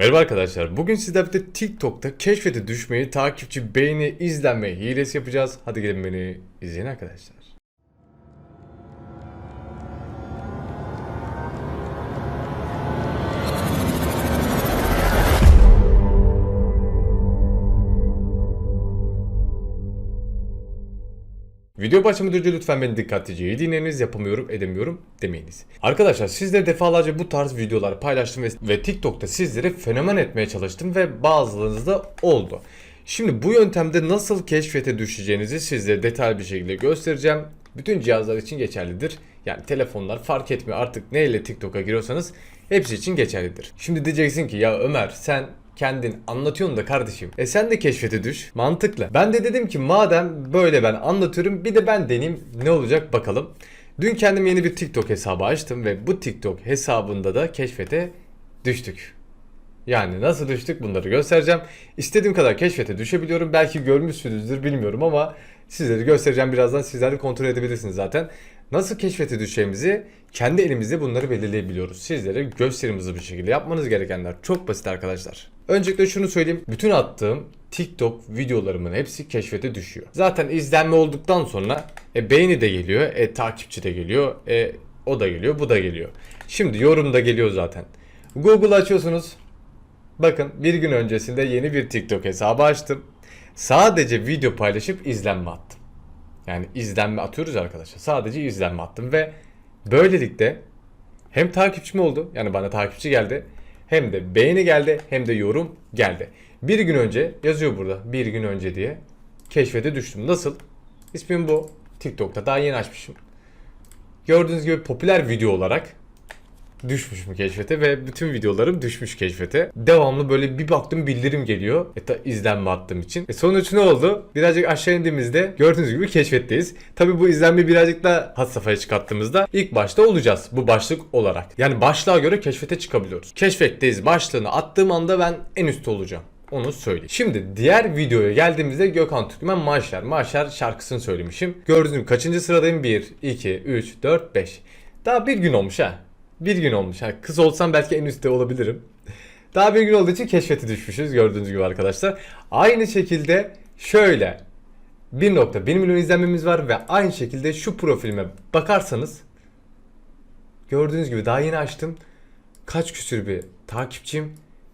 Merhaba arkadaşlar. Bugün sizlerle birlikte TikTok'ta keşfete düşmeyi, takipçi, beğeni, izlenme hilesi yapacağız. Hadi gelin beni izleyin arkadaşlar. Video başlamadan önce lütfen beni dikkatlice iyi dinleyiniz, yapamıyorum, edemiyorum demeyiniz. Arkadaşlar sizlere defalarca bu tarz videolar paylaştım ve, ve TikTok'ta sizleri fenomen etmeye çalıştım ve bazılarınız da oldu. Şimdi bu yöntemde nasıl keşfete düşeceğinizi sizlere detaylı bir şekilde göstereceğim. Bütün cihazlar için geçerlidir. Yani telefonlar fark etmiyor artık neyle TikTok'a giriyorsanız hepsi için geçerlidir. Şimdi diyeceksin ki ya Ömer sen kendin anlatıyorsun da kardeşim. E sen de keşfete düş. Mantıklı. Ben de dedim ki madem böyle ben anlatıyorum bir de ben deneyeyim ne olacak bakalım. Dün kendim yeni bir TikTok hesabı açtım ve bu TikTok hesabında da keşfete düştük. Yani nasıl düştük bunları göstereceğim. İstediğim kadar keşfete düşebiliyorum. Belki görmüşsünüzdür bilmiyorum ama sizlere göstereceğim birazdan. Sizler de kontrol edebilirsiniz zaten. Nasıl keşfete düşeceğimizi kendi elimizde bunları belirleyebiliyoruz. Sizlere gösterim hızlı bir şekilde yapmanız gerekenler çok basit arkadaşlar. Öncelikle şunu söyleyeyim. Bütün attığım TikTok videolarımın hepsi keşfete düşüyor. Zaten izlenme olduktan sonra e, beğeni de geliyor, e, takipçi de geliyor, e, o da geliyor, bu da geliyor. Şimdi yorum da geliyor zaten. Google açıyorsunuz. Bakın bir gün öncesinde yeni bir TikTok hesabı açtım. Sadece video paylaşıp izlenme attım. Yani izlenme atıyoruz arkadaşlar. Sadece izlenme attım ve böylelikle hem takipçim oldu. Yani bana takipçi geldi. Hem de beğeni geldi hem de yorum geldi. Bir gün önce yazıyor burada bir gün önce diye keşfete düştüm. Nasıl? İsmim bu. TikTok'ta daha yeni açmışım. Gördüğünüz gibi popüler video olarak düşmüş mü keşfete ve bütün videolarım düşmüş keşfete. Devamlı böyle bir baktım bildirim geliyor. E ta izlenme attığım için. E sonuç ne oldu? Birazcık aşağı indiğimizde gördüğünüz gibi keşfetteyiz. Tabi bu izlenmeyi birazcık da had safhaya çıkarttığımızda ilk başta olacağız bu başlık olarak. Yani başlığa göre keşfete çıkabiliyoruz. Keşfetteyiz başlığını attığım anda ben en üstte olacağım. Onu söyleyeyim. Şimdi diğer videoya geldiğimizde Gökhan Türkmen Maşer. Maşer şarkısını söylemişim. Gördüğünüz gibi kaçıncı sıradayım? 1, 2, 3, 4, 5. Daha bir gün olmuş ha. Bir gün olmuş. Ha, kız olsam belki en üstte olabilirim. Daha bir gün olduğu için keşfete düşmüşüz gördüğünüz gibi arkadaşlar. Aynı şekilde şöyle 1.1 milyon izlenmemiz var ve aynı şekilde şu profilime bakarsanız gördüğünüz gibi daha yeni açtım. Kaç küsür bir takipçim,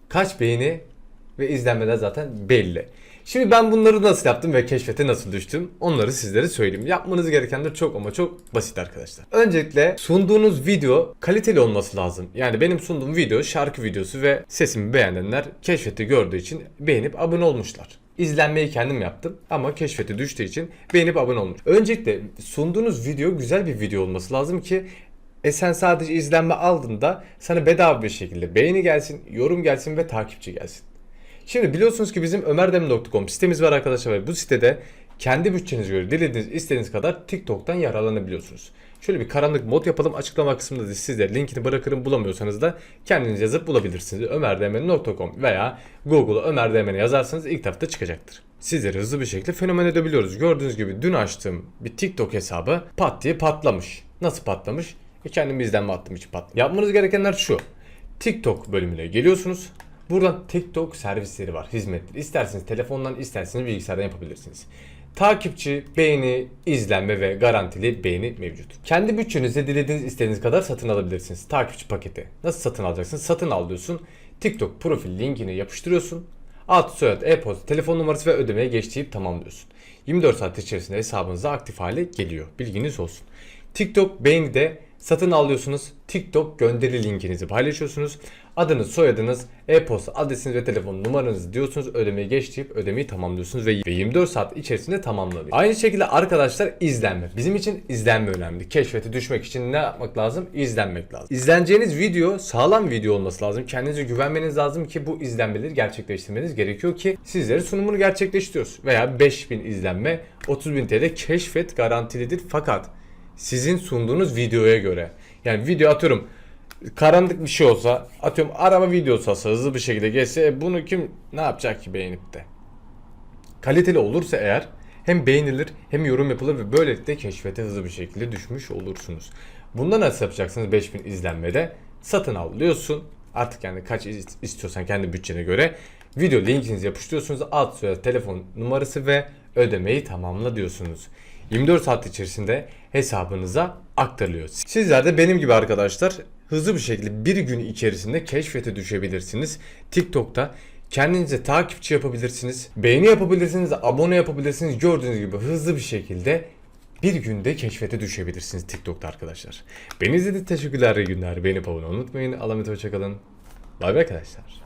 kaç beğeni ve izlenmeler zaten belli. Şimdi ben bunları nasıl yaptım ve keşfete nasıl düştüm onları sizlere söyleyeyim. Yapmanız gerekenler çok ama çok basit arkadaşlar. Öncelikle sunduğunuz video kaliteli olması lazım. Yani benim sunduğum video şarkı videosu ve sesimi beğenenler keşfeti gördüğü için beğenip abone olmuşlar. İzlenmeyi kendim yaptım ama keşfete düştüğü için beğenip abone olmuş. Öncelikle sunduğunuz video güzel bir video olması lazım ki e sen sadece izlenme aldığında sana bedava bir şekilde beğeni gelsin, yorum gelsin ve takipçi gelsin. Şimdi biliyorsunuz ki bizim ömerdem.com sitemiz var arkadaşlar ve bu sitede kendi bütçenize göre dilediğiniz istediğiniz kadar TikTok'tan yararlanabiliyorsunuz. Şöyle bir karanlık mod yapalım. Açıklama kısmında da size linkini bırakırım. Bulamıyorsanız da kendiniz yazıp bulabilirsiniz. ömerdm.com veya Google'a ömerdm yazarsanız ilk tarafta çıkacaktır. Sizleri hızlı bir şekilde fenomen edebiliyoruz. Gördüğünüz gibi dün açtığım bir TikTok hesabı pat diye patlamış. Nasıl patlamış? E kendim izlenme attığım için patlamış. Yapmanız gerekenler şu. TikTok bölümüne geliyorsunuz. Buradan TikTok servisleri var, hizmetleri. İsterseniz telefondan, isterseniz bilgisayardan yapabilirsiniz. Takipçi, beğeni, izlenme ve garantili beğeni mevcut. Kendi bütçenizde dilediğiniz istediğiniz kadar satın alabilirsiniz. Takipçi paketi. Nasıl satın alacaksın? Satın al diyorsun. TikTok profil linkini yapıştırıyorsun. Ad, soyad, e-posta, telefon numarası ve ödemeye geç deyip tamamlıyorsun. 24 saat içerisinde hesabınıza aktif hale geliyor. Bilginiz olsun. TikTok beğeni de satın alıyorsunuz. TikTok gönderi linkinizi paylaşıyorsunuz. Adınız, soyadınız, e-posta adresiniz ve telefon numaranızı diyorsunuz. Ödemeyi geç deyip ödemeyi tamamlıyorsunuz ve 24 saat içerisinde tamamlanıyor. Aynı şekilde arkadaşlar izlenme. Bizim için izlenme önemli. Keşfete düşmek için ne yapmak lazım? İzlenmek lazım. İzleneceğiniz video sağlam video olması lazım. Kendinize güvenmeniz lazım ki bu izlenmeleri gerçekleştirmeniz gerekiyor ki sizlere sunumunu gerçekleştiriyoruz. Veya 5000 izlenme 30.000 TL keşfet garantilidir fakat sizin sunduğunuz videoya göre. Yani video atıyorum karanlık bir şey olsa atıyorum araba videosu olsa hızlı bir şekilde geçse e, bunu kim ne yapacak ki beğenip de. Kaliteli olursa eğer hem beğenilir hem yorum yapılır ve böylelikle keşfete hızlı bir şekilde düşmüş olursunuz. Bunda nasıl yapacaksınız 5000 izlenmede? Satın al diyorsun. Artık yani kaç is- istiyorsan kendi bütçene göre video linkinizi yapıştırıyorsunuz. Ad soyad telefon numarası ve ödemeyi tamamla diyorsunuz. 24 saat içerisinde hesabınıza aktarılıyor. Sizler de benim gibi arkadaşlar hızlı bir şekilde bir gün içerisinde keşfete düşebilirsiniz. TikTok'ta kendinize takipçi yapabilirsiniz. Beğeni yapabilirsiniz, abone yapabilirsiniz. Gördüğünüz gibi hızlı bir şekilde bir günde keşfete düşebilirsiniz TikTok'ta arkadaşlar. Beni izlediğiniz teşekkürler iyi günler. Beni abone unutmayın. Allah'a emanet hoşçakalın. Bay bay arkadaşlar.